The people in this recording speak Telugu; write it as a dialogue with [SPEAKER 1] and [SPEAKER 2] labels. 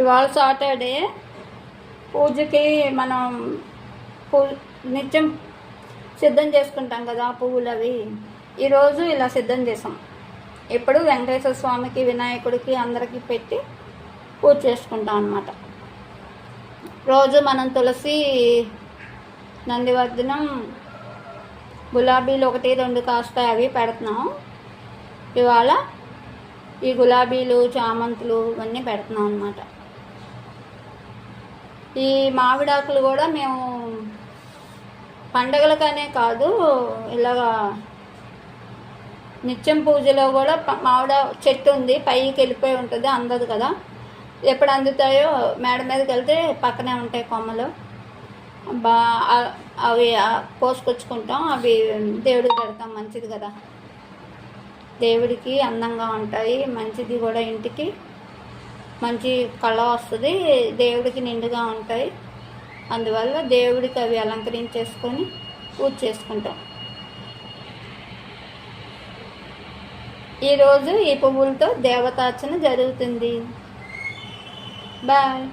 [SPEAKER 1] ఇవాళ సాటర్డే. పూజకి మనం పూ నిత్యం సిద్ధం చేసుకుంటాం కదా పువ్వులు అవి. ఈరోజు ఇలా సిద్ధం చేసాం. ఎప్పుడు వెంకటేశ్వర స్వామికి వినాయకుడికి అందరికీ పెట్టి పూజ చేసుకుంటాం అన్నమాట. రోజు మనం తులసి నందివర్ధనం గులాబీలు ఒకటి రెండు కాస్తాయి అవి పెడుతున్నాం. ఇవాళ ఈ గులాబీలు చామంతులు ఇవన్నీ పెడుతున్నాం అనమాట ఈ మామిడాకులు కూడా మేము పండగలకనే కాదు ఇలాగా నిత్యం పూజలో కూడా మామిడ చెట్టు ఉంది పైకి వెళ్ళిపోయి ఉంటుంది అందదు కదా. ఎప్పుడు అందుతాయో మేడ మీదకి వెళ్తే పక్కనే ఉంటాయి కొమ్మలు. బా అవి కోసుకొచ్చుకుంటాం అవి దేవుడికి పెడతాం మంచిది కదా. దేవుడికి అందంగా ఉంటాయి మంచిది కూడా ఇంటికి. మంచి కళ వస్తుంది దేవుడికి నిండుగా ఉంటాయి. అందువల్ల దేవుడికి అవి అలంకరించేసుకొని పూజ చేసుకుంటాం. ఈరోజు ఈ పువ్వులతో దేవతార్చన జరుగుతుంది. బాయ్.